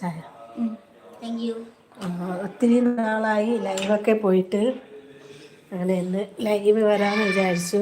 ചായ thank you ഒത്തിരി നാളായി ലൈവൊക്കെ പോയിട്ട്. അങ്ങനെ ഇന്ന് ലൈവ് വരാമെന്ന് വിചാരിച്ചു.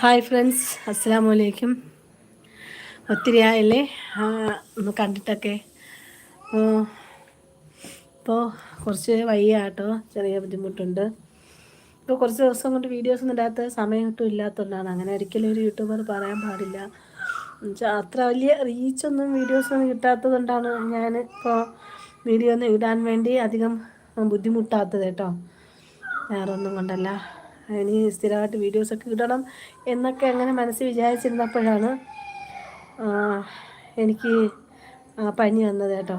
ഹായ് ഫ്രണ്ട്സ് അസ്സാം ഒത്തിരി ആയല്ലേ? കണ്ടിട്ടൊക്കെ. ഇപ്പോൾ കുറച്ച് വയ്യ കേട്ടോ. ചെറിയ ബുദ്ധിമുട്ടുണ്ട്. ഇപ്പോൾ കുറച്ച് ദിവസം കൊണ്ട് വീഡിയോസ് ഒന്നും ഇടാത്ത സമയം ഒട്ടും ഇല്ലാത്തതുകൊണ്ടാണ് അങ്ങനെ ഒരിക്കലും ഒരു യൂട്യൂബർ പറയാൻ പാടില്ല. എന്നുവെച്ചാൽ അത്ര വലിയ റീച്ചൊന്നും വീഡിയോസൊന്നും കിട്ടാത്തതുകൊണ്ടാണ് ഞാൻ ഇപ്പോൾ വീഡിയോ ഒന്നും ഇടാൻ വേണ്ടി അധികം ബുദ്ധിമുട്ടാത്തത് കേട്ടോ. വേറൊന്നും കൊണ്ടല്ല. ഇനി സ്ഥിരമായിട്ട് വീഡിയോസൊക്കെ ഇടണം എന്നൊക്കെ അങ്ങനെ മനസ്സിൽ വിചാരിച്ചിരുന്നപ്പോഴാണ് എനിക്ക് പനി വന്നത് കേട്ടോ.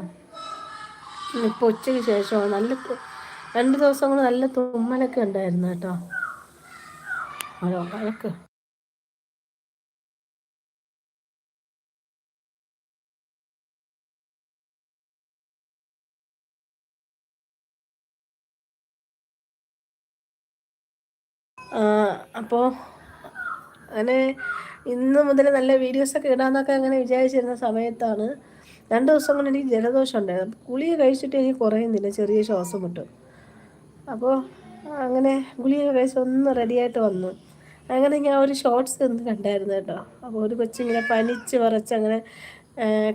ഇപ്പോൾ ഉച്ചയ്ക്ക് ശേഷം നല്ല രണ്ട് ദിവസം നല്ല തുമ്മലൊക്കെ ഉണ്ടായിരുന്നു കേട്ടോ. ഓരോ വഴക്ക്. അപ്പോൾ അങ്ങനെ ഇന്ന് മുതൽ നല്ല വീഡിയോസൊക്കെ ഇടാമെന്നൊക്കെ അങ്ങനെ വിചാരിച്ചിരുന്ന സമയത്താണ് രണ്ട് ദിവസം കൊണ്ട് എനിക്ക് ജലദോഷം ഉണ്ടായിരുന്നു ഗുളിക കഴിച്ചിട്ട് എനിക്ക് കുറയുന്നില്ല ചെറിയ ശ്വാസം കിട്ടും അപ്പോൾ അങ്ങനെ ഗുളിക കഴിച്ച് ഒന്ന് റെഡിയായിട്ട് വന്നു. അങ്ങനെ ഞാൻ ഒരു ഷോർട്സ് ഒന്ന് കണ്ടായിരുന്നു കേട്ടോ. അപ്പോൾ ഒരു കൊച്ചിങ്ങനെ പനിച്ച് വറച്ച് അങ്ങനെ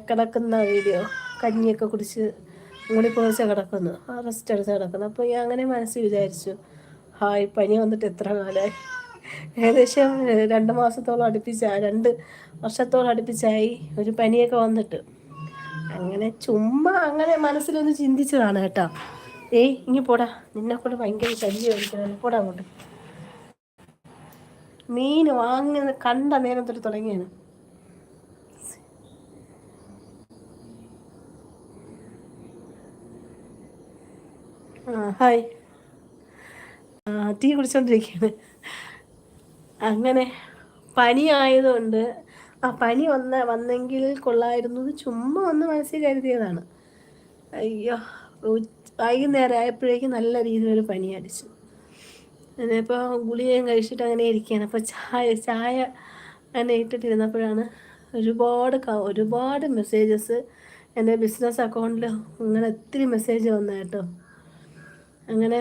കിടക്കുന്ന വീഡിയോ കഞ്ഞിയൊക്കെ കുടിച്ച് മൂടി പൊളിച്ച് കിടക്കുന്നു റെസ്റ്റ് എടുത്ത് കിടക്കുന്നു. അപ്പോൾ ഞാൻ അങ്ങനെ മനസ്സിൽ വിചാരിച്ചു. ഹായ് പനി വന്നിട്ട് എത്ര കാലമായി ഏകദേശം രണ്ട് മാസത്തോളം അടുപ്പിച്ച രണ്ട് വർഷത്തോളം അടുപ്പിച്ചായി ഒരു പനിയൊക്കെ വന്നിട്ട്. അങ്ങനെ ചുമ്മാ അങ്ങനെ മനസ്സിലൊന്ന് ചിന്തിച്ചതാണ് കേട്ടോ. ഏയ് ഇനി പോടാ. നിന്നെ കൊണ്ട് ഭയങ്കര ശല്യം ഒഴിക്കണം പോടാ അങ്ങോട്ട്. മീൻ വാങ്ങി കണ്ട നേരം തൊട്ട് തുടങ്ങിയാണ്. ആ ഹായ്. ടീ കുടിച്ചോണ്ടിരിക്കുകയാണ് അങ്ങനെ പനി ആയതുകൊണ്ട് ആ പനി വന്ന വന്നെങ്കിൽ കൊള്ളായിരുന്നു ചുമ്മാ ഒന്ന് മനസ്സിൽ കരുതിയതാണ്. അയ്യോ വൈകുന്നേരം ആയപ്പോഴേക്കും നല്ല രീതിയിലൊരു പനി അടിച്ചു. ഇപ്പോൾ ഗുളികയും കഴിച്ചിട്ട് അങ്ങനെ ഇരിക്കുകയാണ്. അപ്പോൾ ചായ ചായ അങ്ങനെ ഇട്ടിട്ടിരുന്നപ്പോഴാണ് ഒരുപാട് ഒരുപാട് മെസ്സേജസ് എന്റെ ബിസിനസ് അക്കൗണ്ടിൽ അങ്ങനെ ഒത്തിരി മെസ്സേജ് വന്നു കേട്ടോ. അങ്ങനെ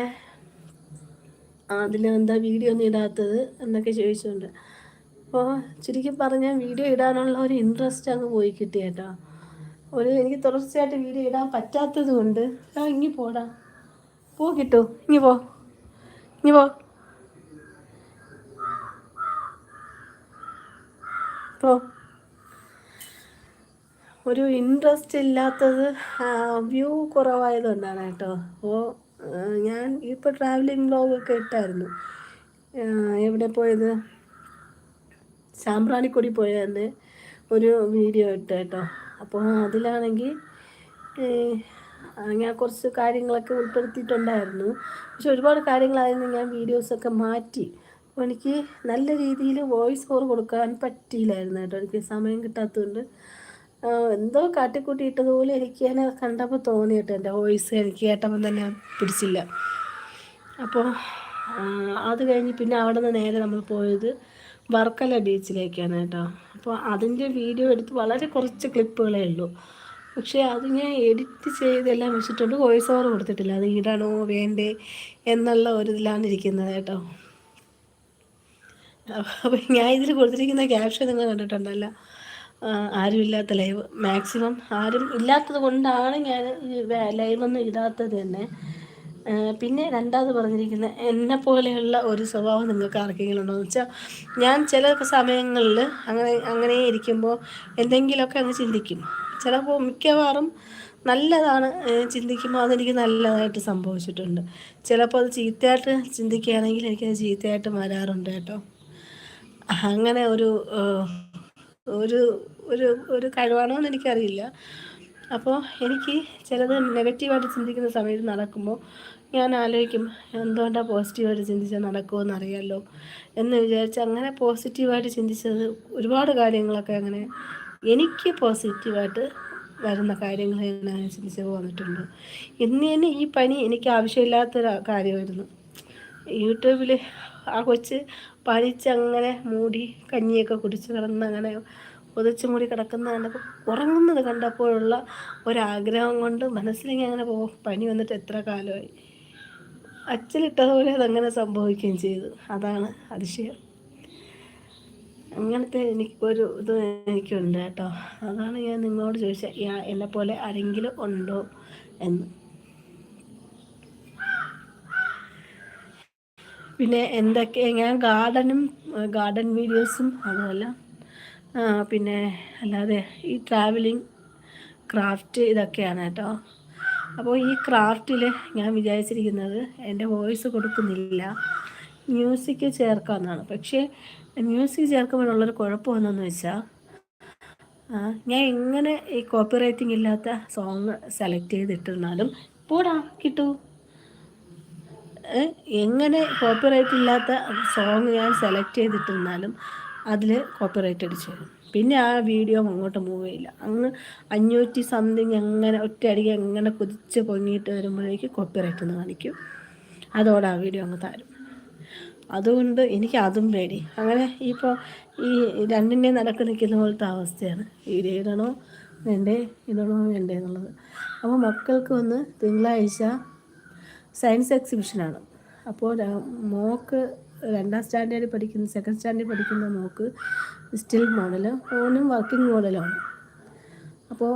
അതിൽ എന്താ വീഡിയോ ഒന്നും ഇടാത്തത് എന്നൊക്കെ ചോദിച്ചുകൊണ്ട് അപ്പോൾ ചുരുക്കി പറഞ്ഞാൽ വീഡിയോ ഇടാനുള്ള ഒരു ഇൻട്രസ്റ്റ് അങ്ങ് പോയി കിട്ടി കേട്ടോ. ഒരു എനിക്ക് തുടർച്ചയായിട്ട് വീഡിയോ ഇടാൻ പറ്റാത്തത് കൊണ്ട് ആ ഇങ്ങി പോടാ. പോ കിട്ടൂ. ഇങ്ങി പോ. ഇങ്ങി പോ. പോ. ഒരു ഇൻട്രസ്റ്റ് ഇല്ലാത്തത് വ്യൂ കുറവായതുകൊണ്ടാണ് കേട്ടോ. അപ്പോൾ ഞാൻ ഇപ്പോൾ ട്രാവലിംഗ് വ്ലോഗൊക്കെ ഇട്ടായിരുന്നു. എവിടെ പോയത്? സാമ്പ്രാണിക്കൊടി പോയതിന്റെ ഒരു വീഡിയോ ഇട്ട് കേട്ടോ. അപ്പോൾ അതിലാണെങ്കിൽ ഞാൻ കുറച്ച് കാര്യങ്ങളൊക്കെ ഉൾപ്പെടുത്തിയിട്ടുണ്ടായിരുന്നു. പക്ഷെ ഒരുപാട് കാര്യങ്ങളായിരുന്നു ഞാൻ വീഡിയോസൊക്കെ മാറ്റി. അപ്പോൾ എനിക്ക് നല്ല രീതിയിൽ വോയിസ് ഓവർ കൊടുക്കാൻ പറ്റിയില്ലായിരുന്നു കേട്ടോ. എനിക്ക് സമയം കിട്ടാത്തതുകൊണ്ട്. എന്തോ കാട്ടിക്കൂട്ടിയിട്ടതുപോലെ എനിക്ക് തന്നെ കണ്ടപ്പോൾ തോന്നിയിട്ട് എന്റെ വോയിസ് എനിക്ക് കേട്ടപ്പോൾ തന്നെ പിടിച്ചില്ല. അപ്പോൾ അത് കഴിഞ്ഞ് പിന്നെ അവിടെ നിന്ന് നേരെ നമ്മൾ പോയത് വർക്കല ബീച്ചിലേക്കാണ് കേട്ടോ. അപ്പോൾ അതിന്റെ വീഡിയോ എടുത്ത് വളരെ കുറച്ച് ക്ലിപ്പുകളേ ഉള്ളൂ. പക്ഷേ അത് ഞാൻ എഡിറ്റ് ചെയ്തെല്ലാം വെച്ചിട്ടുണ്ട് വോയിസ് ഓവർ കൊടുത്തിട്ടില്ല. അത് ഇടണോ വേണ്ടേ എന്നുള്ള ഒരു ഇതിലാണ് ഇരിക്കുന്നത് കേട്ടോ. അപ്പോൾ ഞാൻ ഇതിൽ കൊടുത്തിരിക്കുന്ന ക്യാപ്ഷൻ നിങ്ങൾ കണ്ടിട്ടുണ്ടല്ലോ. ആരുമില്ലാത്ത ലൈവ്. മാക്സിമം ആരും ഇല്ലാത്തത് കൊണ്ടാണ് ഞാൻ ലൈവ് ലൈവൊന്നും ഇടാത്തത് തന്നെ. പിന്നെ രണ്ടാമത് പറഞ്ഞിരിക്കുന്ന എന്നെ പോലെയുള്ള ഒരു സ്വഭാവം നിങ്ങൾക്ക് ആർക്കെങ്കിലും ഉണ്ടോ? എന്ന് വെച്ചാൽ ഞാൻ ചില സമയങ്ങളിൽ അങ്ങനെ അങ്ങനെ ഇരിക്കുമ്പോൾ എന്തെങ്കിലുമൊക്കെ അങ്ങ് ചിന്തിക്കും. ചിലപ്പോൾ മിക്കവാറും നല്ലതാണ് ചിന്തിക്കുമ്പോൾ അതെനിക്ക് നല്ലതായിട്ട് സംഭവിച്ചിട്ടുണ്ട്. ചിലപ്പോൾ അത് ചീത്തയായിട്ട് ചിന്തിക്കുകയാണെങ്കിൽ എനിക്കത് ചീത്തയായിട്ട് വരാറുണ്ട് കേട്ടോ. അങ്ങനെ ഒരു ഒരു ഒരു ഒരു കഴിവാണോ എന്ന് എനിക്കറിയില്ല. അപ്പോൾ എനിക്ക് ചിലത് നെഗറ്റീവായിട്ട് ചിന്തിക്കുന്ന സമയത്ത് നടക്കുമ്പോൾ ഞാൻ ആലോചിക്കും എന്തുകൊണ്ടാണ് പോസിറ്റീവായിട്ട് ചിന്തിച്ചാൽ നടക്കുമെന്ന് അറിയാമല്ലോ എന്ന് വിചാരിച്ച് അങ്ങനെ പോസിറ്റീവായിട്ട് ചിന്തിച്ചത് ഒരുപാട് കാര്യങ്ങളൊക്കെ അങ്ങനെ എനിക്ക് പോസിറ്റീവായിട്ട് വരുന്ന കാര്യങ്ങൾ ഞാൻ ചിന്തിച്ച് പോന്നിട്ടുണ്ട്. ഇന്ന് തന്നെ ഈ പനി എനിക്ക് ആവശ്യമില്ലാത്തൊരു കാര്യമായിരുന്നു. യൂട്യൂബിൽ ആ കൊച്ച് പനിച്ചങ്ങനെ മൂടി കഞ്ഞിയൊക്കെ കുടിച്ച് കിടന്ന് അങ്ങനെ പുതച്ച് മൂടി കിടക്കുന്ന കണ്ടപ്പോൾ ഉറങ്ങുന്നത് കണ്ടപ്പോഴുള്ള ഒരാഗ്രഹം കൊണ്ട് മനസ്സിലേക്ക് അങ്ങനെ പോ പനി വന്നിട്ട് എത്ര കാലമായി. അച്ചിലിട്ടതുപോലെ അതങ്ങനെ സംഭവിക്കുകയും ചെയ്തു. അതാണ് അതിശയം. അങ്ങനത്തെ എനിക്കൊരു ഇത് എനിക്കുണ്ട് കേട്ടോ. അതാണ് ഞാൻ നിങ്ങളോട് ചോദിച്ചത്. എന്നെപ്പോലെ പോലെ ആരെങ്കിലും ഉണ്ടോ എന്ന്. പിന്നെ എന്തൊക്കെ ഞാൻ ഗാർഡനും ഗാർഡൻ വീഡിയോസും അതുമല്ല പിന്നെ അല്ലാതെ ഈ ട്രാവലിംഗ് ക്രാഫ്റ്റ് ഇതൊക്കെയാണ് കേട്ടോ. അപ്പോൾ ഈ ക്രാഫ്റ്റിൽ ഞാൻ വിചാരിച്ചിരിക്കുന്നത് എന്റെ വോയിസ് കൊടുക്കുന്നില്ല. മ്യൂസിക് ചേർക്കാമെന്നാണ്. പക്ഷേ മ്യൂസിക് ചേർക്കുമ്പോഴുള്ളൊരു കുഴപ്പമെന്നു വെച്ചാൽ ഞാൻ എങ്ങനെ ഈ കോപ്പി റൈറ്റിംഗ് ഇല്ലാത്ത സോങ് സെലക്ട് ചെയ്തിട്ടിരുന്നാലും പോടാ കിട്ടൂ. എങ്ങനെ കോപ്പിറൈറ്റ് ഇല്ലാത്ത സോങ് ഞാൻ സെലക്ട് ചെയ്തിട്ടിരുന്നാലും അതിൽ കോപ്പിറൈറ്റ് അടിച്ചു വരും പിന്നെ ആ വീഡിയോ അങ്ങോട്ട് മൂവ് ചെയ്യില്ല. അങ്ങ് അഞ്ഞൂറ്റി സംതിങ് അങ്ങനെ ഒറ്റയടിക്ക് അങ്ങനെ കുതിച്ച് പൊങ്ങിയിട്ട് വരുമ്പോഴേക്ക് കോപ്പിറൈറ്റ് എന്ന് കാണിക്കും. അതോടെ ആ വീഡിയോ അങ്ങ് തരും. അതുകൊണ്ട് എനിക്ക് അതും പേടി. അങ്ങനെ ഇപ്പോൾ ഈ രണ്ടിന്റെ നടക്ക് നിൽക്കുന്ന പോലത്തെ അവസ്ഥയാണ്. വീഡിയോ ഇടണോ വേണ്ടേ ഇടണോ വേണ്ടേ എന്നുള്ളത്. അപ്പോൾ മക്കൾക്ക് ഒന്ന് തിങ്കളാഴ്ച സയൻസ് എക്സിബിഷനാണ്. അപ്പോൾ മോക്ക് രണ്ടാം സ്റ്റാൻഡേർഡിൽ പഠിക്കുന്ന സെക്കൻഡ് സ്റ്റാൻഡേർഡിൽ പഠിക്കുന്ന മോക്ക് സ്റ്റിൽ മോഡൽ ഓനും വർക്കിംഗ് മോഡലാണ് അപ്പോൾ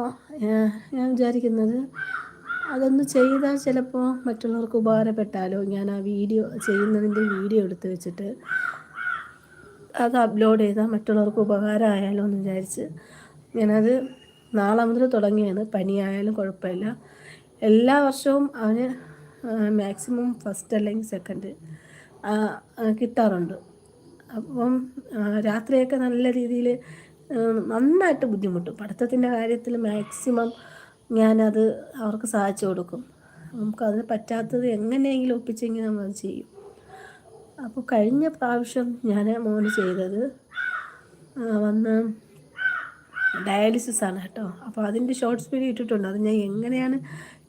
ഞാൻ വിചാരിക്കുന്നത് അതൊന്ന് ചെയ്താൽ ചിലപ്പോൾ മറ്റുള്ളവർക്ക് ഉപകാരപ്പെട്ടാലോ ഞാൻ ആ വീഡിയോ ചെയ്യുന്നതിന്റെ വീഡിയോ എടുത്ത് വെച്ചിട്ട് അത് അപ്ലോഡ് ചെയ്താൽ മറ്റുള്ളവർക്ക് ഉപകാരമായാലോ എന്ന് വിചാരിച്ച് ഞാനത് നാളെ മുതൽ തുടങ്ങിയാണ്. പനിയായാലും കുഴപ്പമില്ല. എല്ലാ വർഷവും അവന് മാക്സിമം ഫസ്റ്റ് അല്ലെങ്കിൽ സെക്കൻഡ് കിട്ടാറുണ്ട്. അപ്പം രാത്രിയൊക്കെ നല്ല രീതിയിൽ നന്നായിട്ട് ബുദ്ധിമുട്ടും. പഠിത്തത്തിന്റെ കാര്യത്തിൽ മാക്സിമം ഞാനത് അവർക്ക് സഹായിച്ചു കൊടുക്കും. നമുക്കതിന് പറ്റാത്തത് എങ്ങനെയെങ്കിലും ഒപ്പിച്ചെങ്കിൽ നമ്മളത് ചെയ്യും. അപ്പോൾ കഴിഞ്ഞ പ്രാവശ്യം ഞാൻ മോന് ചെയ്തത് വന്ന് ഡയാലിസിസ് ആണ് കേട്ടോ. അപ്പോൾ അതിന്റെ ഷോർട്ട്സ് വീഡിയോ ഇട്ടിട്ടുണ്ട്. അത് ഞാൻ എങ്ങനെയാണ്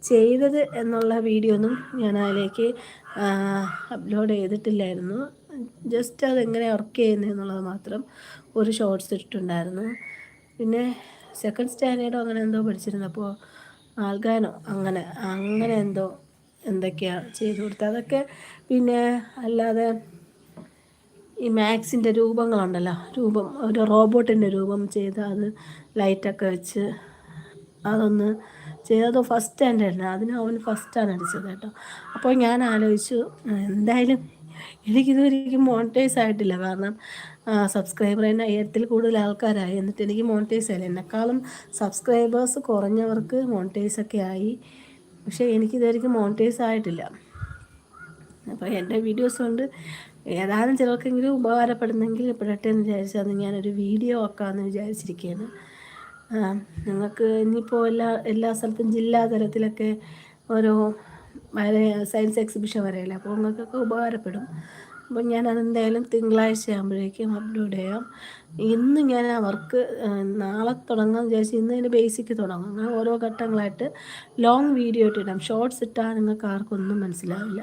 ചെയ്തത് എന്നുള്ള വീഡിയോ ഒന്നും ഞാൻ അതിലേക്ക് അപ്ലോഡ് ചെയ്തിട്ടില്ലായിരുന്നു. ജസ്റ്റ് അതെങ്ങനെ വർക്ക് ചെയ്യുന്നത് എന്നുള്ളത് മാത്രം ഒരു ഷോർട്സ് ഇട്ടിട്ടുണ്ടായിരുന്നു. പിന്നെ സെക്കൻഡ് സ്റ്റാൻഡേർഡോ അങ്ങനെ എന്തോ പഠിച്ചിരുന്നപ്പോൾ ആൽഗാനോ അങ്ങനെ അങ്ങനെ എന്തോ എന്തൊക്കെയാണ് ചെയ്തു കൊടുത്തത്. അതൊക്കെ പിന്നെ അല്ലാതെ ഈ മാക്സിന്റെ രൂപങ്ങളുണ്ടല്ലോ രൂപം ഒരു റോബോട്ടിന്റെ രൂപം ചെയ്ത് അത് ലൈറ്റൊക്കെ വെച്ച് അതൊന്ന് ചെയ്തത് ഫസ്റ്റ് സ്റ്റാൻഡേർഡിന് അതിന് അവൻ ഫസ്റ്റാണ് അടിച്ചത് കേട്ടോ. അപ്പോൾ ഞാൻ ആലോചിച്ചു എന്തായാലും എനിക്കിതുവരെയും മോണിറ്റൈസ് ആയിട്ടില്ല. കാരണം സബ്സ്ക്രൈബർ തന്നെ അയ്യായിരത്തിൽ കൂടുതൽ ആൾക്കാരായി. എന്നിട്ട് എനിക്ക് മോണിറ്റൈസ് ആയില്ല എന്നെക്കാളും സബ്സ്ക്രൈബേഴ്സ് കുറഞ്ഞവർക്ക് മോണിറ്റൈസ് ഒക്കെ ആയി. പക്ഷേ എനിക്കിതുവരെയും മോണിറ്റൈസ് ആയിട്ടില്ല. അപ്പോൾ എന്റെ വീഡിയോസ് കൊണ്ട് ഏതാനും ചിലർക്കെങ്കിലും ഉപകാരപ്പെടുന്നെങ്കിൽ പെടട്ടെ എന്ന് വിചാരിച്ചാൽ ഞാനൊരു വീഡിയോ ആക്കാമെന്ന് വിചാരിച്ചിരിക്കുകയാണ് നിങ്ങൾക്ക് ഇനിയിപ്പോൾ എല്ലാ എല്ലാ സ്ഥലത്തും ജില്ലാ തലത്തിലൊക്കെ ഓരോ വരെ സയൻസ് എക്സിബിഷൻ വരെയല്ലേ? അപ്പോൾ നിങ്ങൾക്കൊക്കെ ഉപകാരപ്പെടും. അപ്പോൾ ഞാൻ അതെന്തായാലും തിങ്കളാഴ്ച ആകുമ്പോഴേക്കും അപ്ലോഡ് ചെയ്യാം. ഇന്ന് ഞാൻ ആ വർക്ക് നാളെ തുടങ്ങാമെന്ന് വിചാരിച്ചു ഇന്ന് അതിന്റെ ബേസിക്ക് തുടങ്ങും. അങ്ങനെ ഓരോ ഘട്ടങ്ങളായിട്ട് ലോങ് വീഡിയോ ഇട്ടിടാം ഷോർട്സ് ഇട്ടാൽ നിങ്ങൾക്ക് ആർക്കൊന്നും മനസ്സിലാവില്ല.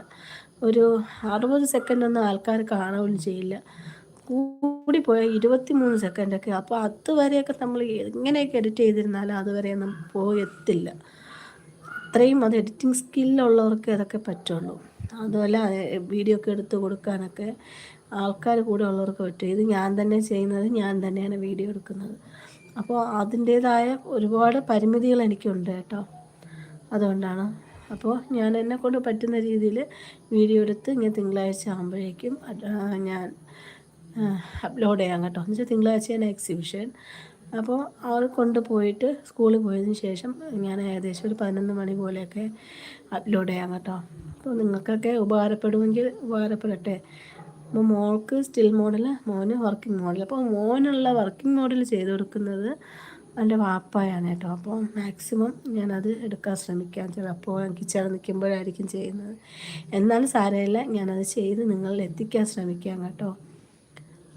ഒരു അറുപത് സെക്കൻഡൊന്നും ആൾക്കാർ കാണുകയും ചെയ്യില്ല. കൂടിപ്പോയാൽ ഇരുപത്തി മൂന്ന് സെക്കൻഡൊക്കെ അപ്പോൾ അതുവരെയൊക്കെ നമ്മൾ എങ്ങനെയൊക്കെ എഡിറ്റ് ചെയ്തിരുന്നാലും അതുവരെ ഒന്നും പോയെത്തില്ല. അത്രയും അത് എഡിറ്റിംഗ് സ്കില്ലുള്ളവർക്ക് ഇതൊക്കെ പറ്റുള്ളൂ. അതുപോലെ വീഡിയോ ഒക്കെ എടുത്ത് കൊടുക്കാനൊക്കെ ആൾക്കാർ കൂടെ ഉള്ളവർക്ക് പറ്റും. ഇത് ഞാൻ തന്നെ ചെയ്യുന്നത് ഞാൻ തന്നെയാണ് വീഡിയോ എടുക്കുന്നത്. അപ്പോൾ അതിന്റേതായ ഒരുപാട് പരിമിതികൾ എനിക്കുണ്ട് കേട്ടോ. അതുകൊണ്ടാണ്. അപ്പോൾ ഞാൻ എന്നെ കൊണ്ട് പറ്റുന്ന രീതിയിൽ വീഡിയോ എടുത്ത് ഇങ്ങനെ തിങ്കളാഴ്ച ആകുമ്പോഴേക്കും ഞാൻ അപ്ലോഡ് ചെയ്യാം കേട്ടോ. എന്ന് വെച്ചാൽ തിങ്കളാഴ്ചയാണ് എക്സിബിഷൻ. അപ്പോൾ അവർ കൊണ്ടുപോയിട്ട് സ്കൂളിൽ പോയതിന് ശേഷം ഞാൻ ഏകദേശം ഒരു പതിനൊന്ന് മണി പോലെയൊക്കെ അപ്ലോഡ് ചെയ്യാം കേട്ടോ. അപ്പോൾ നിങ്ങൾക്കൊക്കെ ഉപകാരപ്പെടുമെങ്കിൽ ഉപകാരപ്പെടട്ടെ. അപ്പോൾ മോൾക്ക് സ്റ്റിൽ മോഡൽ മോന് വർക്കിംഗ് മോഡൽ അപ്പോൾ മോനുള്ള വർക്കിംഗ് മോഡൽ ചെയ്ത് കൊടുക്കുന്നത് എന്റെ വാപ്പായാണ് കേട്ടോ. അപ്പോൾ മാക്സിമം ഞാനത് എടുക്കാൻ ശ്രമിക്കാം. ചിലപ്പോൾ കിച്ചണിൽ നിൽക്കുമ്പോഴായിരിക്കും ചെയ്യുന്നത്. എന്നാലും സാരമില്ല ഞാനത് ചെയ്ത് നിങ്ങളിൽ എത്തിക്കാൻ ശ്രമിക്കാം കേട്ടോ.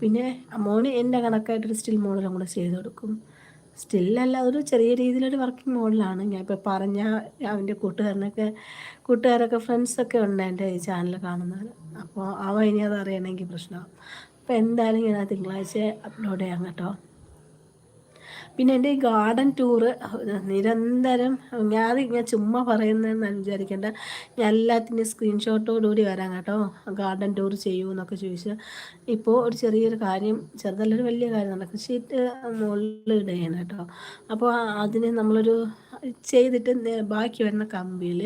പിന്നെ മോന് എന്റെ കണക്കായിട്ടൊരു സ്റ്റിൽ മോഡലും കൂടെ ചെയ്ത് കൊടുക്കും. സ്റ്റില്ലല്ല അതൊരു ചെറിയ രീതിയിലൊരു വർക്കിംഗ് മോഡലാണ് ഞാൻ ഇപ്പോൾ പറഞ്ഞ അവന്റെ കൂട്ടുകാരനൊക്കെ കൂട്ടുകാരൊക്കെ ഫ്രണ്ട്സൊക്കെ ഉണ്ട് എന്റെ ഈ ചാനൽ കാണുന്നത് അപ്പോൾ അവ ഇനി അത് അറിയണമെങ്കിൽ അപ്പോൾ എന്തായാലും ഞാൻ തിങ്കളാഴ്ച അപ്ലോഡ് ചെയ്യാം കേട്ടോ. പിന്നെ എന്റെ ഈ ഗാർഡൻ ടൂറ് നിരന്തരം ഞാൻ ഇങ്ങനെ ചുമ്മാ പറയുന്നതെന്ന് വിചാരിക്കേണ്ട. ഞാൻ എല്ലാത്തിന്റെയും സ്ക്രീൻഷോട്ടോടുകൂടി വരാം കേട്ടോ. ഗാർഡൻ ടൂർ ചെയ്യൂ എന്നൊക്കെ ചോദിച്ചാൽ ഇപ്പോൾ ഒരു ചെറിയൊരു കാര്യം ചെറുതല്ലൊരു വലിയ കാര്യം നടക്കും. ഷീറ്റ് മുകളിൽ ഇടുകയാണ് കേട്ടോ. അപ്പോൾ അതിന് നമ്മളൊരു ചെയ്തിട്ട് ബാക്കി വരുന്ന കമ്പിയിൽ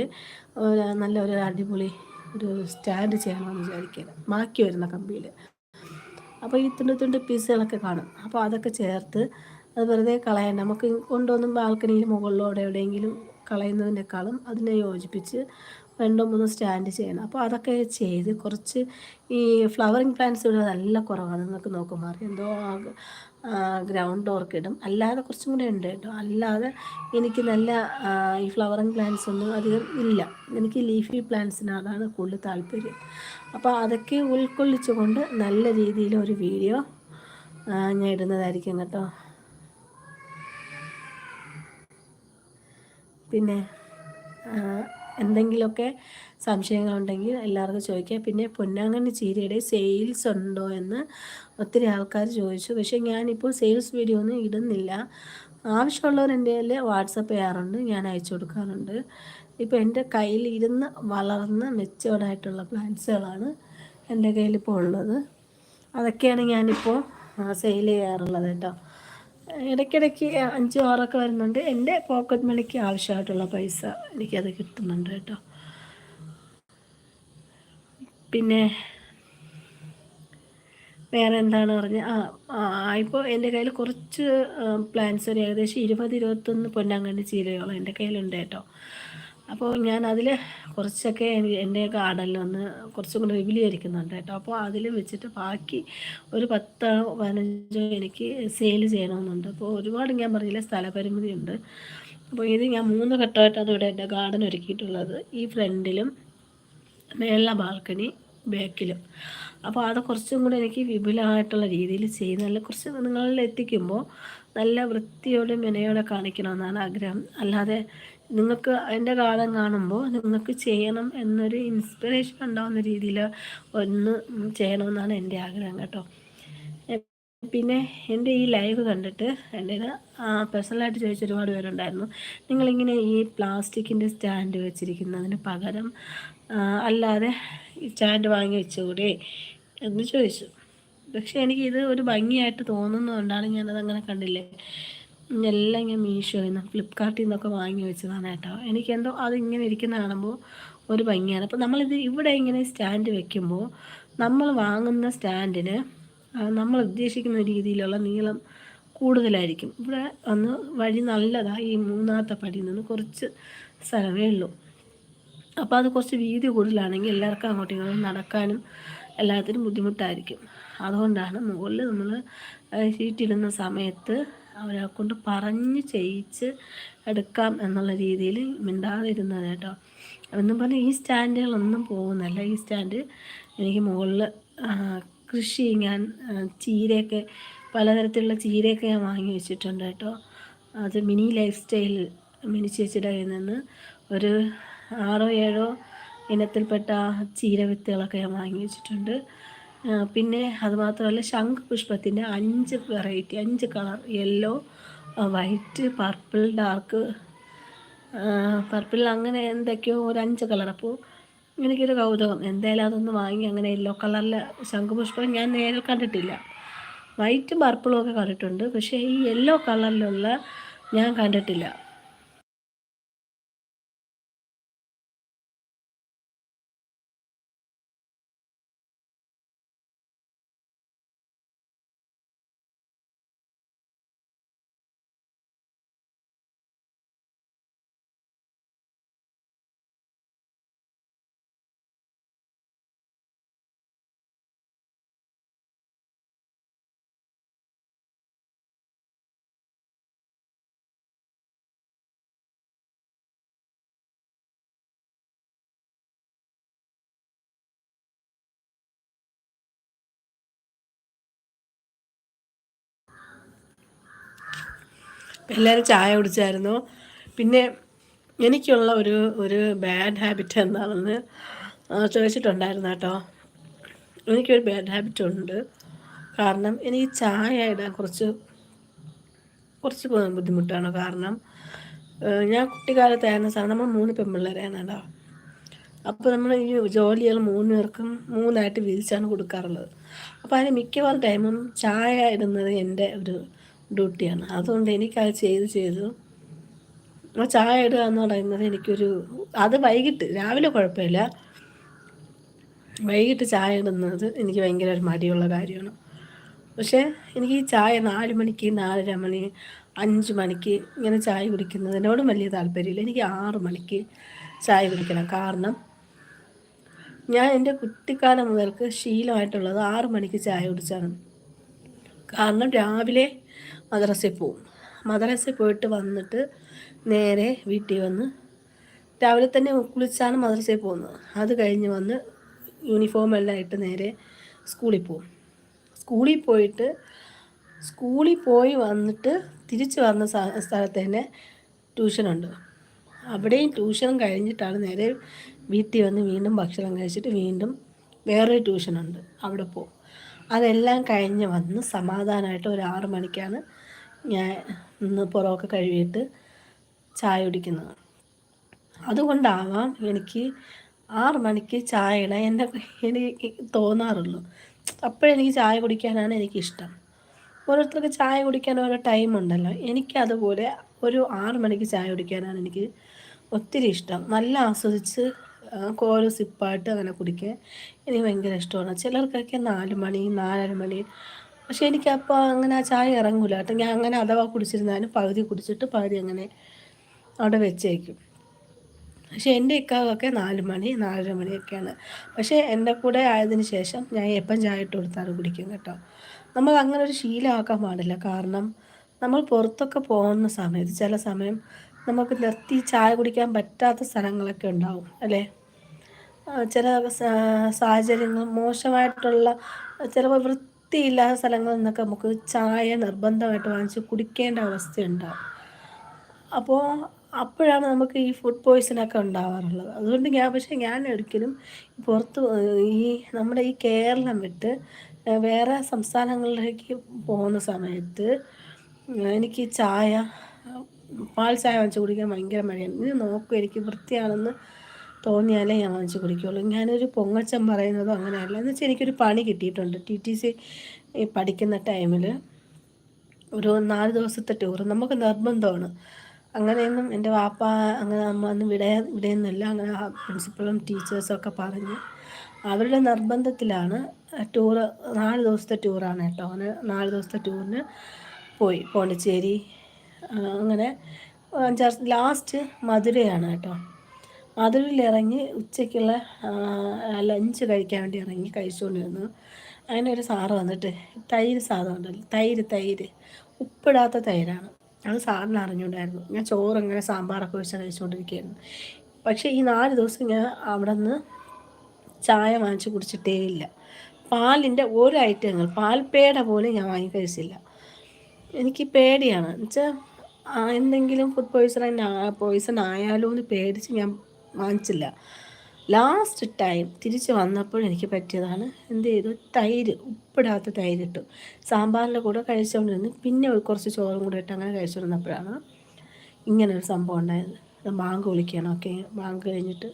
നല്ല ഒരു അടിപൊളി ഒരു സ്റ്റാൻഡ് ചെയ്യണമെന്ന് വിചാരിക്കുക ബാക്കി വരുന്ന കമ്പിയിൽ. അപ്പോൾ ഈ തുണ്ട് തുണ്ട് പീസുകളൊക്കെ കാണും. അപ്പോൾ അതൊക്കെ ചേർത്ത് അത് വെറുതെ കളയണ്ട നമുക്ക് കൊണ്ടുവന്നും ബാൽക്കണിയിൽ മുകളിലോടെ എവിടെയെങ്കിലും കളയുന്നതിനേക്കാളും അതിനെ യോജിപ്പിച്ച് രണ്ടോ മൂന്നോ സ്റ്റാൻഡ് ചെയ്യണം. അപ്പോൾ അതൊക്കെ ചെയ്ത് കുറച്ച് ഈ ഫ്ലവറിങ് പ്ലാന്റ്സ് ഇവിടെ നല്ല കുറവാണ്. നിങ്ങൾക്ക് നോക്കുമ്പോൾ എന്തോ ഗ്രൗണ്ട് ഓർക്കിഡും അല്ലാതെ കുറച്ചും കൂടെ ഉണ്ട് കേട്ടോ. അല്ലാതെ എനിക്ക് നല്ല ഈ ഫ്ലവറിങ് പ്ലാന്റ്സ് ഒന്നും അധികം ഇല്ല. എനിക്ക് ലീഫി പ്ലാന്റ്സിനോടാണ് കൂടുതൽ താല്പര്യം. അപ്പോൾ അതൊക്കെ ഉൾക്കൊള്ളിച്ചുകൊണ്ട് നല്ല രീതിയിൽ ഒരു വീഡിയോ ഞാൻ ഇടുന്നതായിരിക്കും കേട്ടോ. പിന്നെ എന്തെങ്കിലുമൊക്കെ സംശയങ്ങളുണ്ടെങ്കിൽ എല്ലാവർക്കും ചോദിക്കാം. പിന്നെ പൊന്നാങ്കണ്ണി ചീരയുടെ സെയിൽസ് ഉണ്ടോ എന്ന് ഒത്തിരി ആൾക്കാർ ചോദിച്ചു. പക്ഷേ ഞാനിപ്പോൾ സെയിൽസ് വീഡിയോ ഒന്നും ഇടുന്നില്ല. ആവശ്യമുള്ളവർ എന്റെ കയ്യിൽ വാട്സപ്പ് ചെയ്യാറുണ്ട്. ഞാൻ അയച്ചു കൊടുക്കാറുണ്ട്. ഇപ്പോൾ എന്റെ കയ്യിൽ ഇരുന്ന് വളർന്ന് മെച്ചോർഡായിട്ടുള്ള പ്ലാന്റ്സുകളാണ് എന്റെ കയ്യിലിപ്പോൾ ഉള്ളത്. അതൊക്കെയാണ് ഞാനിപ്പോൾ സെയിൽ ചെയ്യാറുള്ളത് കേട്ടോ. ഇടയ്ക്കിടയ്ക്ക് അഞ്ചും ആറൊക്കെ വരുന്നുണ്ട്. എന്റെ പോക്കറ്റ് മണിക്ക് ആവശ്യമായിട്ടുള്ള പൈസ എനിക്കത് കിട്ടുന്നുണ്ട് കേട്ടോ. പിന്നെ വേറെ എന്താണ് പറഞ്ഞ? ആ ഇപ്പോൾ എന്റെ കയ്യിൽ കുറച്ച് പ്ലാൻസ് ഒരു ഏകദേശം ഇരുപത് ഇരുപത്തൊന്ന് പൊന്നാങ്കണ്ണി ചീരയോളം എന്റെ കയ്യിലുണ്ട് കേട്ടോ. അപ്പോൾ ഞാൻ അതിൽ കുറച്ചൊക്കെ എന്റെ ഗാർഡനിൽ വന്ന് കുറച്ചും കൂടെ വിപുലീകരിക്കുന്നുണ്ട് കേട്ടോ. അപ്പോൾ അതിൽ വെച്ചിട്ട് ബാക്കി ഒരു പത്ത് പതിനഞ്ചോ എനിക്ക് സെയിൽ ചെയ്യണമെന്നുണ്ട്. അപ്പോൾ ഒരുപാട് ഞാൻ പറഞ്ഞില്ല സ്ഥലപരിമിതി ഉണ്ട്. അപ്പോൾ ഇത് ഞാൻ മൂന്ന് ഘട്ടമായിട്ടാണ് ഇവിടെ എന്റെ ഗാർഡൻ ഒരുക്കിയിട്ടുള്ളത്. ഈ ഫ്രണ്ടിലും മേളിലെ ബാൽക്കണി ബാക്കിലും. അപ്പോൾ അത് കുറച്ചും കൂടെ എനിക്ക് വിപുലമായിട്ടുള്ള രീതിയിൽ ചെയ്ത് കുറച്ച് നിങ്ങളിൽ എത്തിക്കുമ്പോൾ നല്ല വൃത്തിയോടെ മെനയോടെ കാണിക്കണമെന്നാണ് ആഗ്രഹം. അല്ലാതെ നിങ്ങൾക്ക് എന്റെ കാലം കാണുമ്പോൾ നിങ്ങൾക്ക് ചെയ്യണം എന്നൊരു ഇൻസ്പിറേഷൻ ഉണ്ടാകുന്ന രീതിയിൽ ഒന്ന് ചെയ്യണമെന്നാണ് എന്റെ ആഗ്രഹം കേട്ടോ. പിന്നെ എന്റെ ഈ ലൈവ് കണ്ടിട്ട് എന്റെ പേഴ്സണലായിട്ട് ചോദിച്ച ഒരുപാട് പേരുണ്ടായിരുന്നു. നിങ്ങളിങ്ങനെ ഈ പ്ലാസ്റ്റിക്കിന്റെ സ്റ്റാൻഡ് വെച്ചിരിക്കുന്നതിന് പകരം അല്ലാതെ സ്റ്റാൻഡ് വാങ്ങി വെച്ചുകൂടെ എന്ന് ചോദിച്ചു. പക്ഷേ എനിക്കിത് ഒരു ഭംഗിയായിട്ട് തോന്നുന്നതുകൊണ്ടാണ് ഞാനത് അങ്ങനെ കണ്ടില്ലേ. എല്ലാം ഞാൻ മീഷോയിൽ നിന്ന് ഫ്ലിപ്കാർട്ടിൽ നിന്നൊക്കെ വാങ്ങി വെച്ചതാണ് കേട്ടോ. എനിക്കെന്തോ അതിങ്ങനെ ഇരിക്കുന്ന കാണുമ്പോൾ ഒരു ഭംഗിയാണ്. അപ്പോൾ നമ്മളിത് ഇവിടെ ഇങ്ങനെ സ്റ്റാൻഡ് വെക്കുമ്പോൾ നമ്മൾ വാങ്ങുന്ന സ്റ്റാൻഡിന് നമ്മൾ ഉദ്ദേശിക്കുന്ന രീതിയിലുള്ള നീളം കൂടുതലായിരിക്കും. ഇവിടെ ഒന്ന് വഴി നല്ലതാണ് ഈ മൂന്നാമത്തെ പടിയിൽ നിന്ന് കുറച്ച് സ്ഥലമേ ഉള്ളൂ. അപ്പോൾ അത് കുറച്ച് വീതി കൂടുതലാണെങ്കിൽ എല്ലാവർക്കും അങ്ങോട്ടും ഇങ്ങോട്ടും നടക്കാനും എല്ലാത്തിനും ബുദ്ധിമുട്ടായിരിക്കും. അതുകൊണ്ടാണ് മുകളിൽ നമ്മൾ ഷീറ്റിടുന്ന സമയത്ത് അവരെ കൊണ്ട് പറഞ്ഞ് ചെയ്യിച്ച് എടുക്കാം എന്നുള്ള രീതിയിൽ മിണ്ടാതിരുന്നത് കേട്ടോ. എന്നും പറഞ്ഞ് ഈ സ്റ്റാൻഡുകളൊന്നും പോകുന്നില്ല ഈ സ്റ്റാൻഡ് എനിക്ക് മുകളിൽ കൃഷി ഞാൻ ചീരയൊക്കെ പലതരത്തിലുള്ള ചീരയൊക്കെ ഞാൻ വാങ്ങി വെച്ചിട്ടുണ്ട് കേട്ടോ. അത് മിനി ലൈഫ് സ്റ്റൈൽ മിനി ചേച്ചിയുടെ കയ്യിൽ നിന്ന് ഒരു ആറോ ഏഴോ ഇനത്തിൽപ്പെട്ട ചീര വിത്തുകളൊക്കെ ഞാൻ വാങ്ങി വെച്ചിട്ടുണ്ട്. പിന്നെ അതുമാത്രമല്ല ശംഖുപുഷ്പത്തിന്റെ അഞ്ച് വെറൈറ്റി അഞ്ച് colour. Yellow white purple dark. Purple അങ്ങനെ എന്തൊക്കെയോ ഒരു അഞ്ച് കളർ. അപ്പോൾ എനിക്കൊരു കൗതുകം. എന്തായാലും അതൊന്ന് വാങ്ങി അങ്ങനെ യെല്ലോ കളറിലെ ശംഖുപുഷ്പം ഞാൻ നേരിൽ കണ്ടിട്ടില്ല. വൈറ്റും പർപ്പിളും ഒക്കെ കണ്ടിട്ടുണ്ട്. പക്ഷേ ഈ യെല്ലോ കളറിലുള്ള ഞാൻ കണ്ടിട്ടില്ല. എല്ലാവരും ചായ കുടിച്ചായിരുന്നു. പിന്നെ എനിക്കുള്ള ഒരു ഒരു ബാഡ് ഹാബിറ്റ് എന്താണെന്ന് ചോദിച്ചിട്ടുണ്ടായിരുന്നു കേട്ടോ. എനിക്കൊരു ബാഡ് ഹാബിറ്റ് ഉണ്ട്. കാരണം എനിക്ക് ചായ ഇടാൻ കുറച്ച് കുറച്ച് ബുദ്ധിമുട്ടാണ് കാരണം ഞാൻ കുട്ടിക്കാലത്തായിരുന്ന സാധനം നമ്മൾ മൂന്ന് പെൺപിള്ളേരാണ് കേട്ടോ. അപ്പോൾ നമ്മൾ ഈ ജോലികൾ മൂന്ന് പേർക്കും മൂന്നായിട്ട് വീതിച്ചാണ് കൊടുക്കാറുള്ളത്. അപ്പോൾ അതിന് മിക്കവാറും ടൈമും ചായ ഇടുന്നത് എന്റെ ഒരു ഡ്യൂട്ടിയാണ്. അതുകൊണ്ട് എനിക്കത് ചെയ്ത് ചെയ്തു. ആ ചായ ഇടുക എന്ന് പറയുന്നത് എനിക്കൊരു അത് വൈകിട്ട് രാവിലെ കുഴപ്പമില്ല. വൈകിട്ട് ചായ ഇടുന്നത് എനിക്ക് ഭയങ്കര ഒരു മടിയുള്ള കാര്യമാണ്. പക്ഷേ എനിക്ക് ഈ ചായ നാല് മണിക്ക് നാലര മണി അഞ്ച് മണിക്ക് ഇങ്ങനെ ചായ കുടിക്കുന്നതിനോടും വലിയ താല്പര്യമില്ല. എനിക്ക് ആറ് മണിക്ക് ചായ കുടിക്കണം. കാരണം ഞാൻ എന്റെ കുട്ടിക്കാലം മുതൽക്ക് ശീലമായിട്ടുള്ളത് ആറ് മണിക്ക് ചായ കുടിച്ചാണ്. കാരണം രാവിലെ മദ്രസയിൽ പോവും. മദ്രസയിൽ പോയിട്ട് വന്നിട്ട് നേരെ വീട്ടിൽ വന്ന് രാവിലെ തന്നെ കുളിച്ചാണ് മദ്രസയിൽ പോകുന്നത്. അത് കഴിഞ്ഞ് വന്ന് യൂണിഫോം എല്ലാം ഇട്ട് നേരെ സ്കൂളിൽ പോകും സ്കൂളിൽ പോയിട്ട് സ്കൂളിൽ പോയി വന്നിട്ട് തിരിച്ച് വന്ന സ്ഥലത്ത് തന്നെ ട്യൂഷനുണ്ട് അവിടെയും ട്യൂഷനും കഴിഞ്ഞിട്ടാണ് നേരെ വീട്ടിൽ വന്ന് വീണ്ടും ഭക്ഷണം കഴിച്ചിട്ട് വീണ്ടും വേറൊരു ട്യൂഷനുണ്ട് അവിടെ പോകും അതെല്ലാം കഴിഞ്ഞ് വന്ന് സമാധാനമായിട്ട് ഒരു ആറ് മണിക്കാണ് ഞാൻ ഇന്ന് പുറമൊക്കെ കഴുകിയിട്ട് ചായ കുടിക്കുന്നത്. അതുകൊണ്ടാവാം എനിക്ക് ആറ് മണിക്ക് ചായ ഇടാൻ എന്റെ എനിക്ക് തോന്നാറുള്ളൂ. അപ്പോഴെനിക്ക് ചായ കുടിക്കാനാണ് എനിക്കിഷ്ടം. ഓരോരുത്തർക്ക് ചായ കുടിക്കാൻ ഓരോ ടൈം ഉണ്ടല്ലോ. എനിക്കതുപോലെ ഒരു ആറ് മണിക്ക് ചായ കുടിക്കാനാണ് എനിക്ക് ഒത്തിരി ഇഷ്ടം. നല്ല ആസ്വദിച്ച് ഓരോ സിപ്പായിട്ട് അങ്ങനെ കുടിക്കാൻ എനിക്ക് ഭയങ്കര ഇഷ്ടമാണ്. ചിലർക്കൊക്കെ നാല് മണി നാലര മണി പക്ഷേ എനിക്കപ്പോൾ അങ്ങനെ ആ ചായ ഇറങ്ങൂല. കേട്ടോ. ഞാൻ അങ്ങനെ അഥവാ കുടിച്ചിരുന്നാലും പകുതി കുടിച്ചിട്ട് പകുതി അങ്ങനെ അവിടെ വെച്ചേക്കും. പക്ഷെ എന്റെ ഇക്കാവൊക്കെ നാല് മണി നാലര മണിയൊക്കെയാണ്. പക്ഷേ എന്റെ കൂടെ ആയതിന് ശേഷം ഞാൻ എപ്പം ചായ ഇട്ട് കൊടുത്താലും കുടിക്കും കേട്ടോ. നമ്മൾ അങ്ങനെ ഒരു ശീലമാക്കാൻ പാടില്ല. കാരണം നമ്മൾ പുറത്തൊക്കെ പോകുന്ന സമയത്ത് ചില സമയം നമുക്ക് നിർത്തി ചായ കുടിക്കാൻ പറ്റാത്ത സ്ഥലങ്ങളൊക്കെ ഉണ്ടാവും അല്ലേ? ചില സാഹചര്യങ്ങൾ മോശമായിട്ടുള്ള ചിലപ്പോൾ വൃത്തിയില്ലാത്ത സ്ഥലങ്ങളിൽ നിന്നൊക്കെ നമുക്ക് ചായ നിർബന്ധമായിട്ട് വാങ്ങിച്ച് കുടിക്കേണ്ട അവസ്ഥയുണ്ടാവും. അപ്പോൾ അപ്പോഴാണ് നമുക്ക് ഈ ഫുഡ് പോയ്സണൊക്കെ ഉണ്ടാവാറുള്ളത്. അതുകൊണ്ട് ഞാൻ പക്ഷേ ഞാൻ ഒരിക്കലും പുറത്ത് ഈ നമ്മുടെ ഈ കേരളം വിട്ട് വേറെ സംസ്ഥാനങ്ങളിലേക്ക് പോകുന്ന സമയത്ത് എനിക്ക് ചായ പാൽ ചായ വാങ്ങിച്ച് കുടിക്കാൻ ഭയങ്കര മടിയാണ്. ഇത് നോക്കും എനിക്ക് വൃത്തിയാണെന്ന് തോന്നിയാലേ ഞാൻ വാങ്ങിച്ച് കുടിക്കുകയുള്ളൂ ഞാനൊരു പൊങ്ങച്ചം പറയുന്നതോ അങ്ങനെയല്ല. എന്ന് വെച്ചാൽ എനിക്കൊരു പണി കിട്ടിയിട്ടുണ്ട്. ടി ടി സി പഠിക്കുന്ന ടൈമിൽ ഒരു നാല് ദിവസത്തെ ടൂർ നമുക്ക് നിർബന്ധമാണ്. അങ്ങനെയൊന്നും എന്റെ വാപ്പ അങ്ങനെ അമ്മ ഒന്നും വിട വിടയൊന്നുമില്ല അങ്ങനെ പ്രിൻസിപ്പളും ടീച്ചേഴ്സും ഒക്കെ പറഞ്ഞ് അവരുടെ നിർബന്ധത്തിലാണ് ടൂറ് നാല് ദിവസത്തെ ടൂറാണ് കേട്ടോ. അങ്ങനെ നാല് ദിവസത്തെ ടൂറിന് പോയി പോണ്ടിച്ചേരി. അങ്ങനെ അഞ്ചാറ് ലാസ്റ്റ് മധുരയാണ് കേട്ടോ. ഇറങ്ങി ഉച്ചയ്ക്കുള്ള ലഞ്ച് കഴിക്കാൻ വേണ്ടി ഇറങ്ങി കഴിച്ചുകൊണ്ടിരുന്നു. അങ്ങനെ ഒരു സാറ് വന്നിട്ട് തൈര് സാധനം ഉണ്ടല്ലോ തൈര് തൈര്. ഉപ്പിടാത്ത തൈരാണ്. അത് സാറിന് അറിഞ്ഞുകൊണ്ടായിരുന്നു. ഞാൻ ചോറ് ഇങ്ങനെ സാമ്പാറൊക്കെ വെച്ച് കഴിച്ചുകൊണ്ടിരിക്കുകയായിരുന്നു. പക്ഷേ ഈ നാല് ദിവസം ഞാൻ അവിടെ നിന്ന് ചായ വാങ്ങിച്ച് കുടിച്ചിട്ടേ ഇല്ല. പാലിന്റെ ഒരു ഐറ്റങ്ങൾ പാൽപ്പേട പോലും ഞാൻ വാങ്ങി കഴിച്ചില്ല. എനിക്ക് പേടിയാണ്. എന്നുവെച്ചാൽ എന്തെങ്കിലും ഫുഡ് പോയിസൺ പോയിസൺ ആയാലോ എന്ന് പേടിച്ച് ഞാൻ വാങ്ങിച്ചില്ല. ലാസ്റ്റ് ടൈം തിരിച്ച് വന്നപ്പോൾ എനിക്ക് പറ്റിയതാണ് എന്ത് ചെയ്തു? തൈര് ഉപ്പിടാത്ത തൈര് ഇട്ടു സാമ്പാറിന്റെ കൂടെ കഴിച്ചുകൊണ്ടിരുന്നു. പിന്നെ കുറച്ച് ചോറും കൂടെ ഇട്ട് അങ്ങനെ കഴിച്ചുകൊണ്ടിരുന്നപ്പോഴാണ് ഇങ്ങനെ ഒരു സംഭവം ഉണ്ടായത്. മാങ്ങ വിളിക്കണം ഓക്കെ മാങ്ക് കഴിഞ്ഞിട്ട്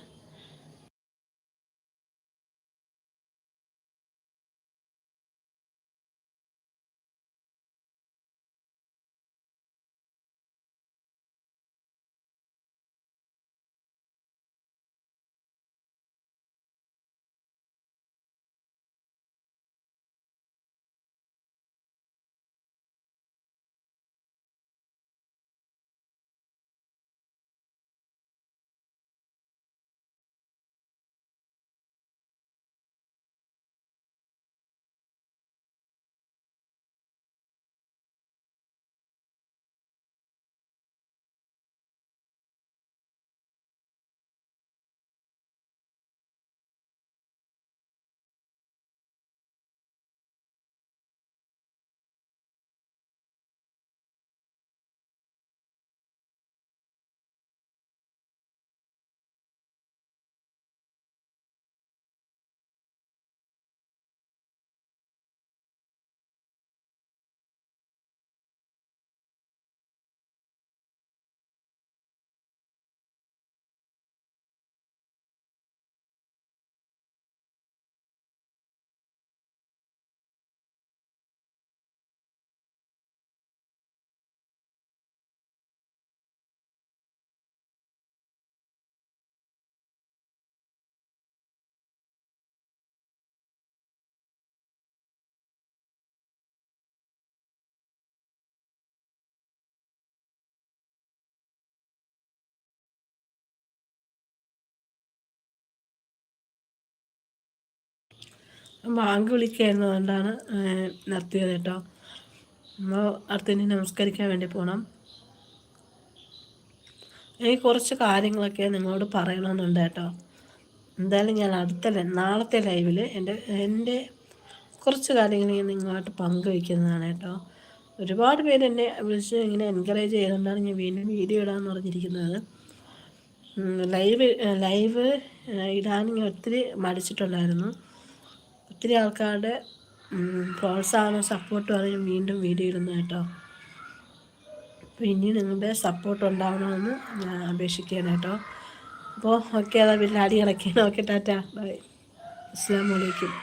ബാങ്ക് വിളിക്കായിരുന്നു. അതുകൊണ്ടാണ് നിർത്തിയത് കേട്ടോ. നമ്മൾ അടുത്തതിന് നമസ്കരിക്കാൻ വേണ്ടി പോകണം എനിക്ക് കുറച്ച് കാര്യങ്ങളൊക്കെ നിങ്ങളോട് പറയണമെന്നുണ്ട് കേട്ടോ. എന്തായാലും ഞാൻ അടുത്ത നാളത്തെ ലൈവിൽ എന്റെ എന്റെ കുറച്ച് കാര്യങ്ങൾ ഞാൻ നിങ്ങളുമായിട്ട് പങ്കുവയ്ക്കുന്നതാണ് കേട്ടോ. ഒരുപാട് പേര് എന്നെ വിളിച്ച് ഇങ്ങനെ എൻകറേജ് ചെയ്തുകൊണ്ടാണ് ഞാൻ വീണ്ടും വീഡിയോ ഇടാമെന്ന് പറഞ്ഞിരിക്കുന്നത്. ലൈവ് ലൈവ് ഇടാൻ ഞാൻ ഒത്തിരി മടിച്ചിട്ടുണ്ടായിരുന്നു. ഒത്തിരി ആൾക്കാരുടെ പ്രോത്സാഹനം സപ്പോർട്ടും അറിയാൻ വീണ്ടും വീഡിയോ ഇടുന്നു കേട്ടോ. അപ്പോൾ ഇനി നിങ്ങളുടെ സപ്പോർട്ട് ഉണ്ടാവണമെന്ന് ഞാൻ അപേക്ഷിക്കുകയാണ് കേട്ടോ. അപ്പോൾ ഓക്കെ അതാ വീട്ടിൽ അടി കിടക്കുകയാണ് ഓക്കെ ടാറ്റ. ബൈ. അസ്സാം വലൈക്കും